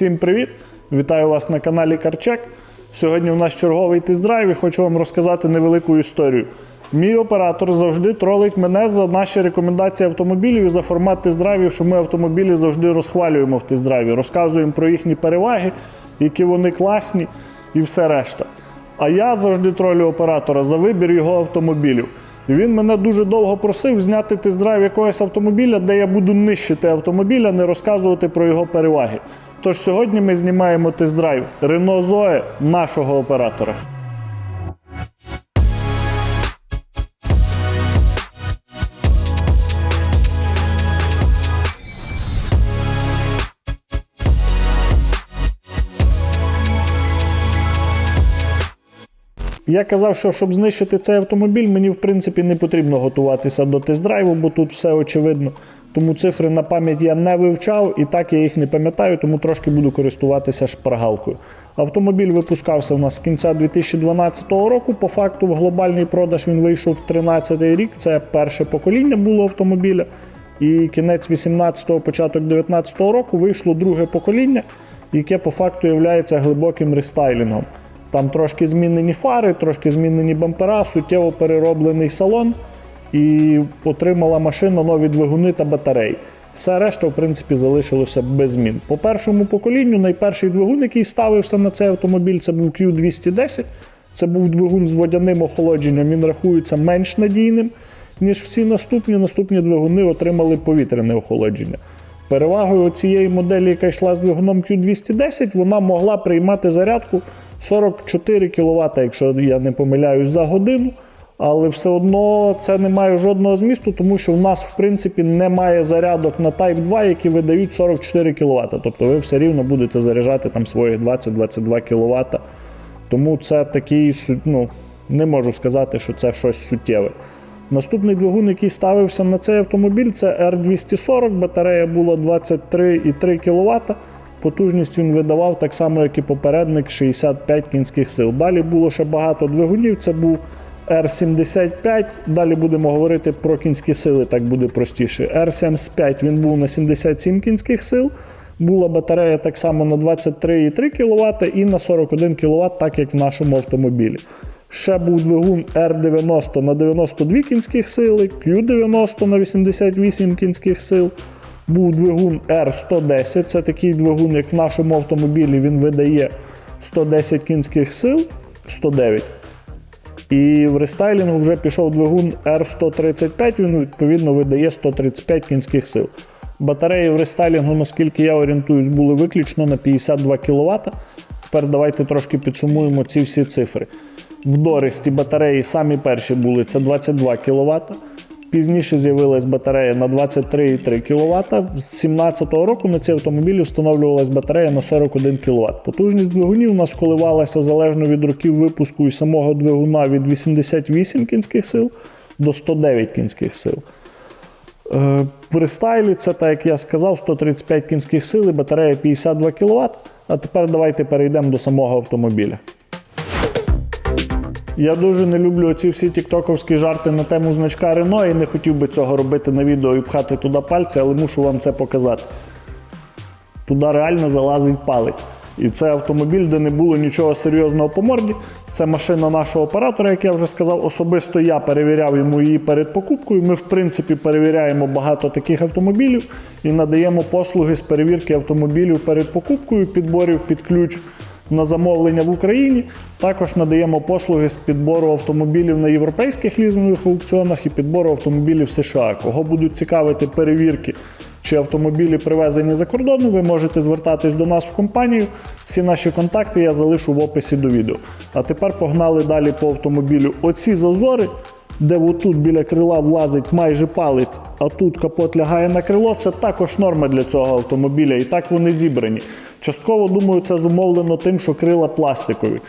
Всім привіт! Вітаю вас на каналі Карчек. Сьогодні у нас черговий тест-драйв і хочу вам розказати невелику історію. Мій оператор завжди тролить мене за наші рекомендації автомобілів і за формат тест-драйвів, що ми автомобілі завжди розхвалюємо в тест-драйві, розказуємо про їхні переваги, які вони класні і все решта. А я завжди тролю оператора за вибір його автомобілів. І він мене дуже довго просив зняти тест-драйв якогось автомобіля, де я буду нищити автомобіль, а не розказувати про його переваги. Тож сьогодні ми знімаємо тест-драйв Renault Zoe нашого оператора. Я казав, що щоб знищити цей автомобіль, мені в принципі не потрібно готуватися до тест-драйву, бо тут все очевидно. Тому цифри на пам'ять я не вивчав і так я їх не пам'ятаю, тому трошки буду користуватися шпаргалкою. Автомобіль випускався у нас з кінця 2012 року. По факту в глобальний продаж він вийшов в 2013 рік. Це перше покоління було автомобіля. І кінець 18-го, початок 19-го року вийшло друге покоління, яке по факту є глибоким рестайлінгом. Там трошки змінені фари, трошки змінені бампера, суттєво перероблений салон і отримала машина нові двигуни та батареї. Все решта, в принципі, залишилося без змін. По першому поколінню найперший двигун, який ставився на цей автомобіль, це був Q210. Це був двигун з водяним охолодженням. Він рахується менш надійним, ніж всі наступні. Наступні двигуни отримали повітряне охолодження. Перевагою цієї моделі, яка йшла з двигуном Q210, вона могла приймати зарядку 44 кВт, якщо я не помиляюсь, за годину. Але все одно це не має жодного змісту, тому що в нас в принципі немає зарядок на Type 2, які видають 44 кВт. Тобто ви все рівно будете заряджати там своїх 20-22 кВт. Тому це такий, ну, не можу сказати, що це щось суттєве. Наступний двигун, який ставився на цей автомобіль, це R240, батарея була 23,3 кВт. Потужність він видавав так само, як і попередник 65 кінських сил. Далі було ще багато двигунів. Це був R75. Далі будемо говорити про кінські сили, так буде простіше. R75 він був на 77 кінських сил. Була батарея так само на 23,3 кВт і на 41 кВт, так як в нашому автомобілі. Ще був двигун R90 на 92 кінських сили, Q90 на 88 кінських сил. Був двигун R110, це такий двигун, як в нашому автомобілі, він видає 110 кінських сил, 109. І в рестайлінгу вже пішов двигун R135, він відповідно видає 135 кінських сил. Батареї в рестайлінгу, наскільки я орієнтуюсь, були виключно на 52 кВт. Тепер давайте трошки підсумуємо ці всі цифри. В Дористі батареї самі перші були це 22 кВт. Пізніше з'явилась батарея на 23,3 кВт. З 2017 року на ці автомобілі встановлювалась батарея на 41 кВт. Потужність двигунів у нас коливалася залежно від років випуску і самого двигуна від 88 кінських сил до 109 кінських сил. Е, В рестайлі це, так як я сказав, 135 кінських сил і батарея 52 кВт. А тепер давайте перейдемо до самого автомобіля. Я дуже не люблю оці всі тіктоковські жарти на тему значка Рено і не хотів би цього робити на відео і пхати туди пальці, але мушу вам це показати. Туди реально залазить палець. І це автомобіль, де не було нічого серйозного по морді. Це машина нашого оператора, як я вже сказав. Особисто я перевіряв йому її перед покупкою. Ми, в принципі, перевіряємо багато таких автомобілів і надаємо послуги з перевірки автомобілів перед покупкою, підборів під ключ на замовлення в Україні. Також надаємо послуги з підбору автомобілів на європейських лізингових аукціонах і підбору автомобілів США. Кого будуть цікавити перевірки чи автомобілі привезені за кордону, ви можете звертатись до нас в компанію. Всі наші контакти я залишу в описі до відео. А тепер погнали далі по автомобілю. Оці зазори, де отут біля крила влазить майже палець, а тут капот лягає на крило, це також норма для цього автомобіля. І так вони зібрані. Частково, думаю, це зумовлено тим, що крила пластикові.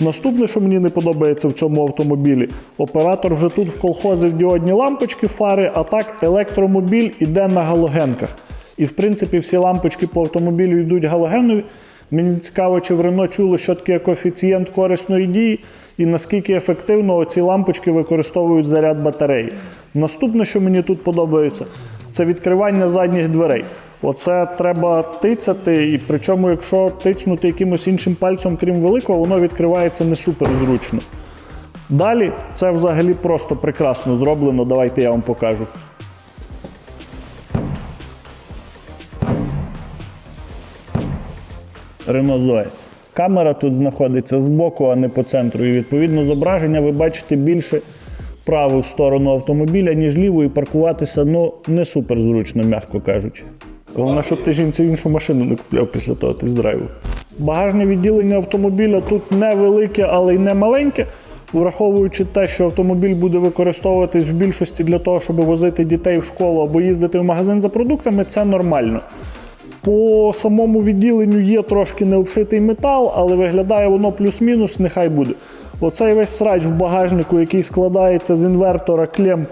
Наступне, що мені не подобається в цьому автомобілі, оператор вже тут вколхозив діодні лампочки, фари, а так електромобіль іде на галогенках. І в принципі всі лампочки по автомобілю йдуть галогенові. Мені цікаво, чи в Рено чули, що таке коефіцієнт корисної дії і наскільки ефективно ці лампочки використовують заряд батареї. Наступне, що мені тут подобається, це відкривання задніх дверей. Оце треба тицяти, і причому, якщо тицнути якимось іншим пальцем, крім великого, воно відкривається не супер зручно. Далі це взагалі просто прекрасно зроблено. Давайте я вам покажу. Renault Камера тут знаходиться збоку, а не по центру. І відповідно зображення ви бачите більше праву сторону автомобіля, ніж ліву, і паркуватися ну, не супер зручно, м'яко кажучи. Головне, щоб ти жінці іншу машину не купляв після того тест-драйву. Багажне відділення автомобіля тут невелике, але й не маленьке. Враховуючи те, що автомобіль буде використовуватись в більшості для того, щоб возити дітей в школу або їздити в магазин за продуктами, це нормально. По самому відділенню є трошки необшитий метал, але виглядає воно плюс-мінус, нехай буде. Оцей весь срач в багажнику, який складається з інвертора, клем,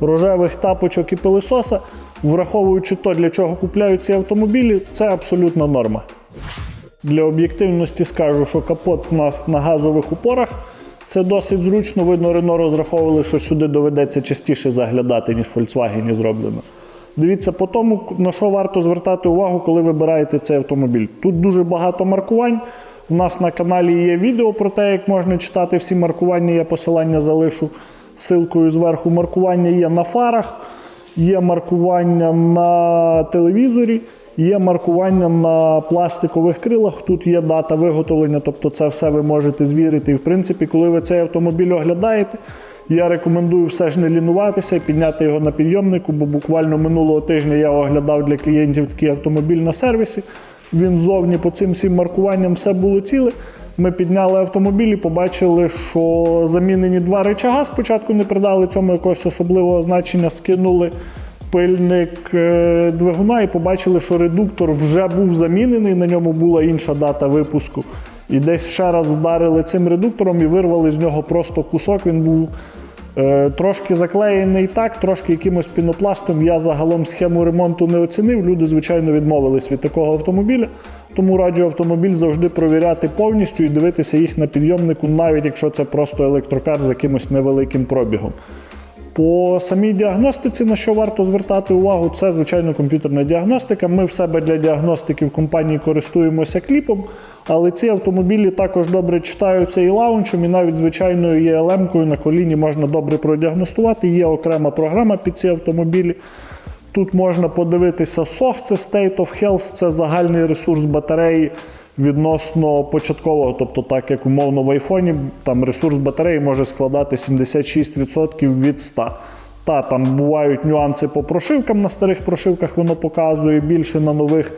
рожевих тапочок і пилисоса, враховуючи то, для чого купляють ці автомобілі, це абсолютна норма. Для об'єктивності скажу, що капот у нас на газових упорах. Це досить зручно. Видно, Рено розраховували, що сюди доведеться частіше заглядати, ніж Volkswagen зроблено. Дивіться по тому, на що варто звертати увагу, коли вибираєте цей автомобіль. Тут дуже багато маркувань. У нас на каналі є відео про те, як можна читати всі маркування. Я посилання залишу ссылкою зверху. Маркування є на фарах, є маркування на телевізорі, є маркування на пластикових крилах. Тут є дата виготовлення, тобто це все ви можете звірити. І в принципі, коли ви цей автомобіль оглядаєте, я рекомендую все ж не лінуватися і підняти його на підйомнику, бо буквально минулого тижня я оглядав для клієнтів такий автомобіль на сервісі. Він зовні по цим всім маркуванням все було ціле. Ми підняли автомобіль і побачили, що замінені два речага. Спочатку не придали цьому якогось особливого значення, скинули пильник е, двигуна і побачили, що редуктор вже був замінений, на ньому була інша дата випуску. І десь ще раз вдарили цим редуктором і вирвали з нього просто кусок. Він був трошки заклеєний так, трошки якимось пінопластом. Я загалом схему ремонту не оцінив. Люди, звичайно, відмовились від такого автомобіля. Тому раджу автомобіль завжди провіряти повністю і дивитися їх на підйомнику, навіть якщо це просто електрокар з якимось невеликим пробігом. По самій діагностиці, на що варто звертати увагу, це звичайно комп'ютерна діагностика. Ми в себе для діагностики в компанії користуємося кліпом, але ці автомобілі також добре читаються і лаунчем, і навіть звичайною ЄЛМ-кою на коліні можна добре продіагностувати. Є окрема програма під ці автомобілі. Тут можна подивитися SOH, це State of Health, це загальний ресурс батареї відносно початкового, тобто так як умовно в айфоні, там ресурс батареї може складати 76% від 100. Та там бувають нюанси по прошивкам. На старих прошивках воно показує більше на нових.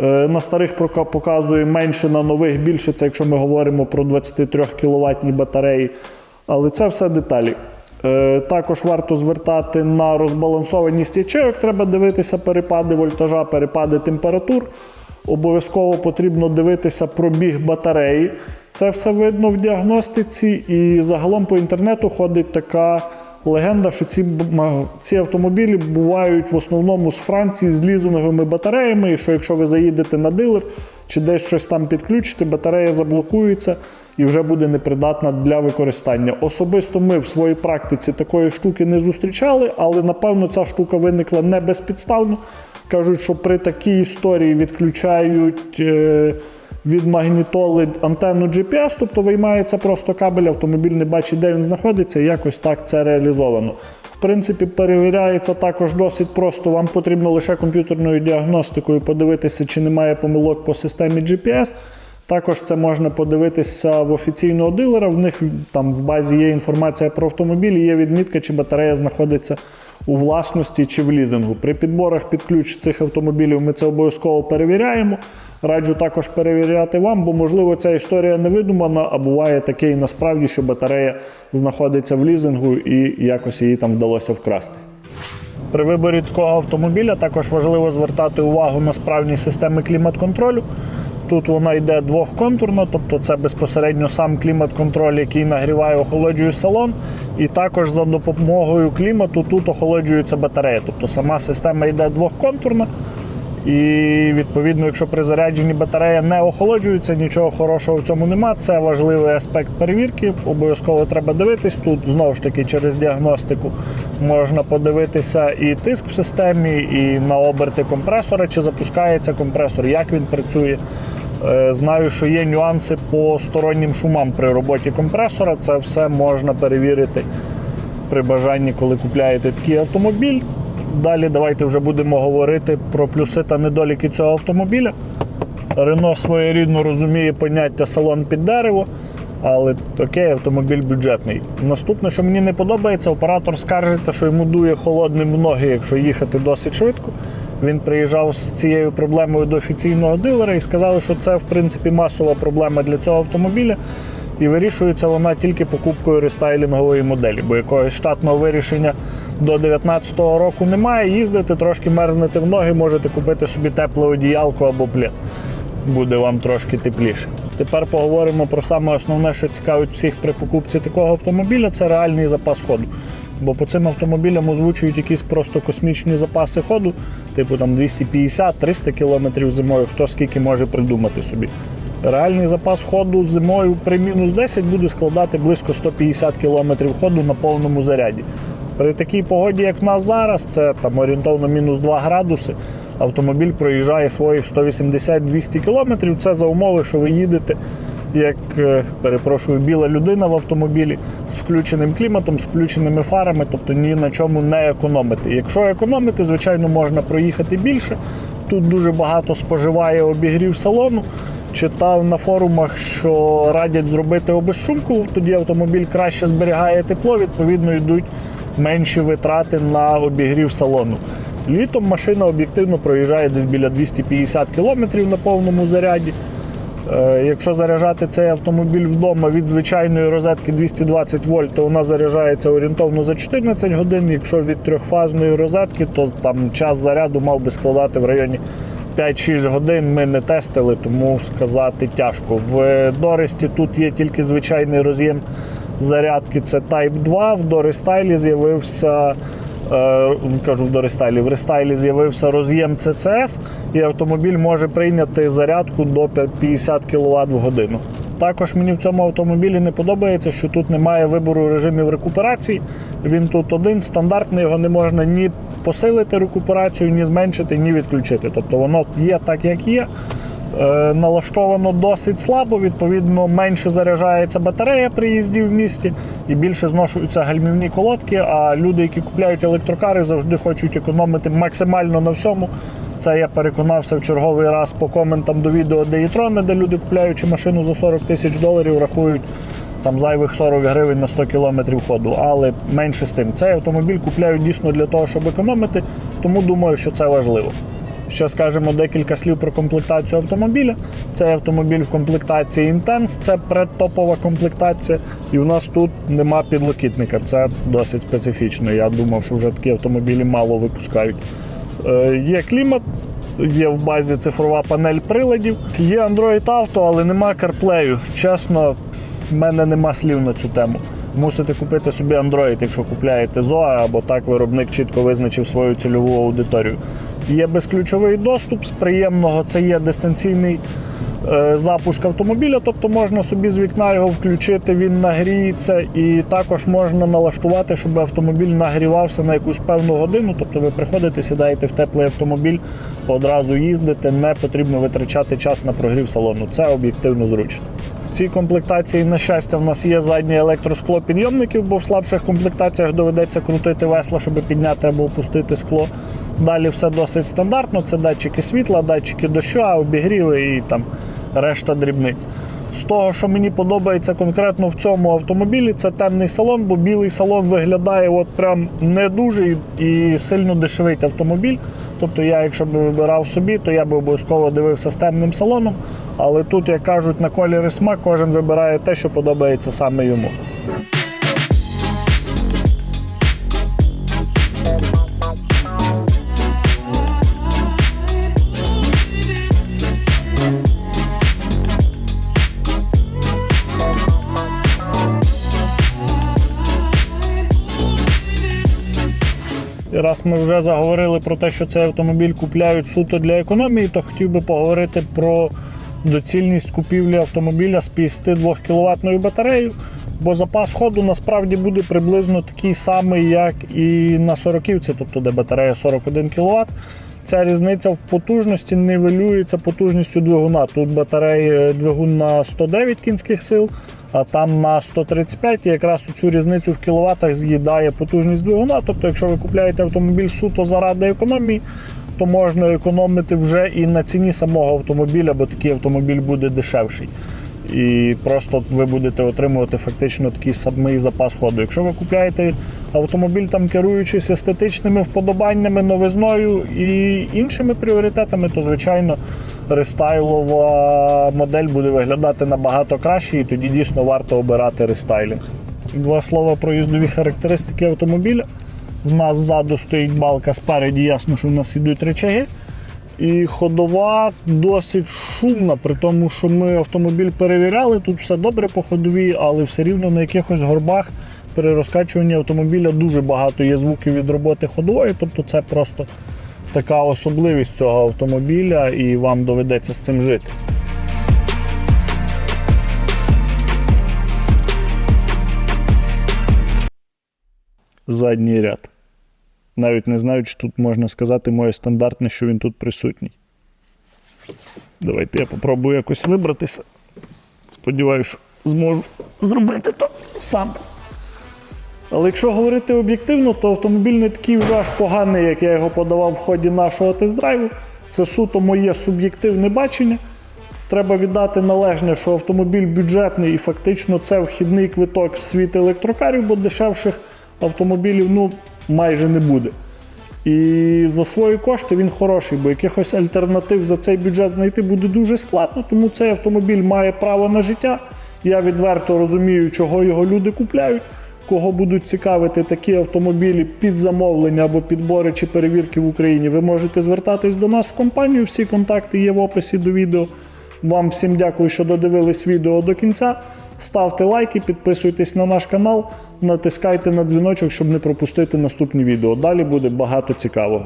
Е, На старих показує менше на нових більше, це якщо ми говоримо про 23 кВт батареї. Але це все деталі. Е, Також варто звертати на розбалансованість ячейок, треба дивитися перепади вольтажа, перепади температур. Обов'язково потрібно дивитися пробіг батареї. Це все видно в діагностиці, і загалом по інтернету ходить така легенда, що ці, ці автомобілі бувають в основному з Франції з лізинговими батареями, і що якщо ви заїдете на дилер чи десь щось там підключите, батарея заблокується і вже буде непридатна для використання. Особисто ми в своїй практиці такої штуки не зустрічали, але напевно ця штука виникла не безпідставно. Кажуть, що при такій історії відключають е, від магнітоли антенну GPS, тобто виймається просто кабель, автомобіль не бачить, де він знаходиться, і якось так це реалізовано. В принципі, перевіряється також досить просто. Вам потрібно лише комп'ютерною діагностикою подивитися, чи немає помилок по системі GPS. Також це можна подивитися в офіційного дилера. В них там в базі є інформація про автомобіль, є відмітка, чи батарея знаходиться у власності чи в лізингу. При підборах під ключ цих автомобілів ми це обов'язково перевіряємо. Раджу також перевіряти вам, бо можливо ця історія не видумана, а буває таке і насправді, що батарея знаходиться в лізингу і якось її там вдалося вкрасти. При виборі такого автомобіля також важливо звертати увагу на справність системи клімат-контролю. Тут вона йде двохконтурна, тобто це безпосередньо сам клімат-контроль, який нагріває, охолоджує салон. І також за допомогою клімату тут охолоджується батарея. Тобто сама система йде двохконтурна. І відповідно, якщо при зарядженні батарея не охолоджується, нічого хорошого в цьому нема. Це важливий аспект перевірки. Обов'язково треба дивитись. Тут знову ж таки через діагностику можна подивитися і тиск в системі, і на оберти компресора, чи запускається компресор, як він працює. Е, Знаю, що є нюанси по стороннім шумам при роботі компресора. Це все можна перевірити при бажанні, коли купляєте такий автомобіль. Далі давайте вже будемо говорити про плюси та недоліки цього автомобіля. Рено своєрідно розуміє поняття салон під дерево, але окей, автомобіль бюджетний. Наступне, що мені не подобається, оператор скаржиться, що йому дує холодним в ноги, якщо їхати досить швидко. Він приїжджав з цією проблемою до офіційного дилера і сказали, що це в принципі масова проблема для цього автомобіля. І вирішується вона тільки покупкою рестайлінгової моделі, бо якогось штатного вирішення до 2019 року немає. Їздити, трошки мерзнете в ноги, можете купити собі тепле одіялко або плед. Буде вам трошки тепліше. Тепер поговоримо про саме основне, що цікавить всіх при покупці такого автомобіля, це реальний запас ходу. Бо по цим автомобілям озвучують якісь просто космічні запаси ходу, типу там 250-300 км зимою, хто скільки може придумати собі. Реальний запас ходу зимою при мінус 10 буде складати близько 150 км ходу на повному заряді. При такій погоді, як в нас зараз, це там орієнтовно мінус 2 градуси. Автомобіль проїжджає своїх 180-200 км. Це за умови, що ви їдете як е, перепрошую, біла людина в автомобілі з включеним кліматом, з включеними фарами, тобто ні на чому не економити. Якщо економити, звичайно, можна проїхати більше. Тут дуже багато споживає обігрів салону. Читав на форумах, що радять зробити обезшумку, тоді автомобіль краще зберігає тепло, відповідно йдуть менші витрати на обігрів салону. Літом машина об'єктивно проїжджає десь біля 250 км на повному заряді. Е, Якщо заряджати цей автомобіль вдома від звичайної розетки 220 вольт, то вона заряджається орієнтовно за 14 годин. Якщо від трьохфазної розетки, то там час заряду мав би складати в районі 5-6 годин. Ми не тестили, тому сказати тяжко. В Доресті тут є тільки звичайний роз'єм зарядки, це Type 2. В Дорестайлі з'явився. Е, кажу в дорестайлі. В рестайлі з'явився роз'єм CCS, і автомобіль може прийняти зарядку до 50 кВт в годину. Також мені в цьому автомобілі не подобається, що тут немає вибору режимів рекуперації. Він тут один, стандартний, його не можна ні посилити рекуперацію, ні зменшити, ні відключити. Тобто воно є так, як є. Е, налаштовано досить слабо, відповідно, менше заряджається батарея при їзді в місті і більше зношуються гальмівні колодки. А люди, які купляють електрокари, завжди хочуть економити максимально на всьому. Це я переконався в черговий раз по коментам до відео Деїтрони, де люди, купляючи машину за 40 тисяч доларів, рахують там зайвих 40 гривень на 100 кілометрів ходу. Але менше з тим. Цей автомобіль купляють дійсно для того, щоб економити, тому думаю, що це важливо. Ще скажемо декілька слів про комплектацію автомобіля. Цей автомобіль в комплектації Intense, це предтопова комплектація. І у нас тут нема підлокітника. Це досить специфічно. Я думав, що вже такі автомобілі мало випускають. Е, є клімат, є в базі цифрова панель приладів, є Android Auto, але нема CarPlay. Чесно, в мене нема слів на цю тему. Мусите купити собі Android, якщо купляєте ZOA, або так виробник чітко визначив свою цільову аудиторію. Є безключовий доступ з приємного, це є дистанційний е, запуск автомобіля, тобто можна собі з вікна його включити, він нагріється, і також можна налаштувати, щоб автомобіль нагрівався на якусь певну годину. Тобто ви приходите, сідаєте в теплий автомобіль, одразу їздите, не потрібно витрачати час на прогрів салону. Це об'єктивно зручно. В цій комплектації, на щастя, в нас є заднє електроскло підйомників, бо в слабших комплектаціях доведеться крутити весла, щоб підняти або опустити скло. Далі все досить стандартно. Це датчики світла, датчики дощу, обігріви і там решта дрібниць. З того, що мені подобається конкретно в цьому автомобілі, це темний салон, бо білий салон виглядає от прям не дуже і сильно дешевий автомобіль. Тобто я, якщо б вибирав собі, то я б обов'язково дивився з темним салоном. Але тут, як кажуть, на колір смак кожен вибирає те, що подобається саме йому. Раз ми вже заговорили про те, що цей автомобіль купляють суто для економії, то хотів би поговорити про доцільність купівлі автомобіля з 52 кВт батареєю, бо запас ходу насправді буде приблизно такий самий, як і на 40-ці, тобто де батарея 41 кВт. Ця різниця в потужності нивелюється потужністю двигуна. Тут батареї двигун на 109 кінських сил, а там на 135. І якраз цю різницю в кіловатах з'їдає потужність двигуна. Тобто, якщо ви купляєте автомобіль суто заради економії, то можна економити вже і на ціні самого автомобіля, бо такий автомобіль буде дешевший. І просто ви будете отримувати фактично такий самий запас ходу. Якщо ви купляєте автомобіль, там керуючись естетичними вподобаннями, новизною і іншими пріоритетами, то звичайно рестайлова модель буде виглядати набагато краще, і тоді дійсно варто обирати рестайлінг. Два слова про їздові характеристики автомобіля. У нас ззаду стоїть балка, спереді ясно, що в нас йдуть речаги. І ходова досить шумна, при тому, що ми автомобіль перевіряли, тут все добре по ходовій, але все рівно на якихось горбах при розкачуванні автомобіля дуже багато є звуків від роботи ходової, тобто це просто така особливість цього автомобіля, і вам доведеться з цим жити. Задній ряд. Навіть не знаю, чи тут можна сказати моє стандартне, що він тут присутній. Давайте я попробую якось вибратися. Сподіваюся, що зможу зробити то сам. Але якщо говорити об'єктивно, то автомобіль не такий аж поганий, як я його подавав в ході нашого тест-драйву. Це суто моє суб'єктивне бачення. Треба віддати належне, що автомобіль бюджетний і фактично це вхідний квиток в світ електрокарів, бо дешевших автомобілів ну, майже не буде. І за свої кошти він хороший, бо якихось альтернатив за цей бюджет знайти буде дуже складно, тому цей автомобіль має право на життя. Я відверто розумію, чого його люди купляють. Кого будуть цікавити такі автомобілі під замовлення або підбори чи перевірки в Україні, ви можете звертатись до нас в компанію. Всі контакти є в описі до відео. Вам всім дякую, що додивились відео до кінця. Ставте лайки, підписуйтесь на наш канал, натискайте на дзвіночок, щоб не пропустити наступні відео. Далі буде багато цікавого.